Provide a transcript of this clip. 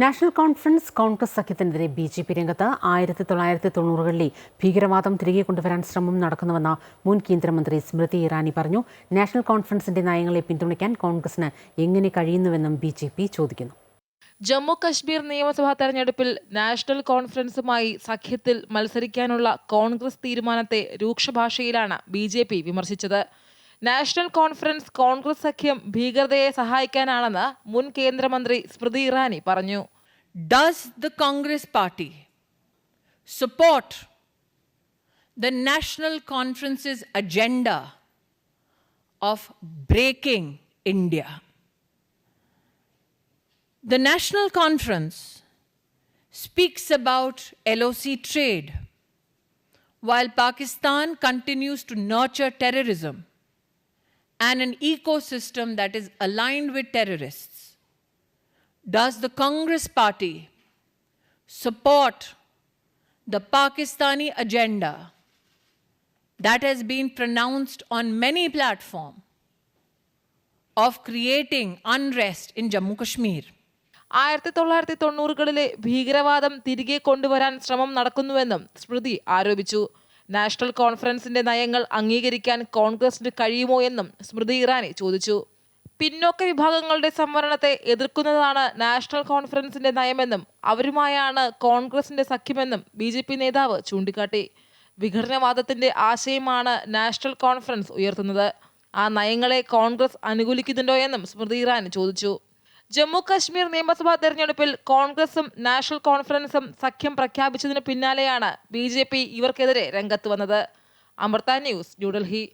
National Conference Congress സഖ്യത്തിനെതിരെ B J P രംഗത്ത് ആയിരത്തി തൊള്ളായിരത്തി തൊണ്ണൂറുകളിലെ ഭീകരവാദം തിരികെ കൊണ്ടുവരാൻ ശ്രമം നടക്കുന്നുവെന്ന് മുൻ കേന്ദ്രമന്ത്രി സ്മൃതി ഇറാനി പറഞ്ഞു. നാഷണൽ കോൺഫറൻസിന്റെ നയങ്ങളെ പിന്തുണയ്ക്കാൻ കോൺഗ്രസിന് എങ്ങനെ കഴിയുന്നുവെന്നും ബി ജെ പി ചോദിക്കുന്നു. ജമ്മു കശ്മീർ നിയമസഭാ തെരഞ്ഞെടുപ്പിൽ നാഷണൽ കോൺഫറൻസുമായി സഖ്യത്തിൽ മത്സരിക്കാനുള്ള കോൺഗ്രസ് തീരുമാനത്തെ രൂക്ഷഭാഷയിലാണ് ബി വിമർശിച്ചത്. നാഷണൽ കോൺഫറൻസ് കോൺഗ്രസ് സഖ്യം ഭീകരതയെ സഹായിക്കാനാണെന്ന് മുൻ കേന്ദ്രമന്ത്രി സ്മൃതി ഇറാനി പറഞ്ഞു Does the Congress Party support the National Conference's agenda of breaking India? The National Conference speaks about LOC trade while Pakistan continues to nurture terrorism and an ecosystem that is aligned with terrorists. Does the Congress Party support the Pakistani agenda that has been pronounced on many platforms of creating unrest in Jammu Kashmir? ആയിരത്തി തൊള്ളായിരത്തി തൊണ്ണൂറുകളിലെ ഭീകരവാദം തിരികെ കൊണ്ടുവരാൻ ശ്രമം നടക്കുന്നുവെന്നും സ്മൃതി ആരോപിച്ചു national കോൺഫറൻസിന്റെ നയങ്ങൾ അംഗീകരിക്കാൻ കോൺഗ്രസിന് കഴിയുമോ എന്നും സ്മൃതി ഇറാനി ചോദിച്ചു. പിന്നോക്ക വിഭാഗങ്ങളുടെ സംവരണത്തെ എതിർക്കുന്നതാണ് നാഷണൽ കോൺഫറൻസിന്റെ നയമെന്നും അവരുമായാണ് കോൺഗ്രസിന്റെ സഖ്യമെന്നും ബി ജെ പി നേതാവ് ചൂണ്ടിക്കാട്ടി. വിഘടനവാദത്തിന്റെ ആശയമാണ് നാഷണൽ കോൺഫറൻസ് ഉയർത്തുന്നത്. ആ നയങ്ങളെ കോൺഗ്രസ് അനുകൂലിക്കുന്നുണ്ടോ എന്നും സ്മൃതി ഇറാനി ചോദിച്ചു. ജമ്മു കശ്മീർ നിയമസഭാ തെരഞ്ഞെടുപ്പിൽ കോൺഗ്രസും നാഷണൽ കോൺഫറൻസും സഖ്യം പ്രഖ്യാപിച്ചതിന് പിന്നാലെയാണ് ബി ജെ പി ഇവർക്കെതിരെ രംഗത്ത് വന്നത്. അമൃത ന്യൂസ് ന്യൂഡൽഹി.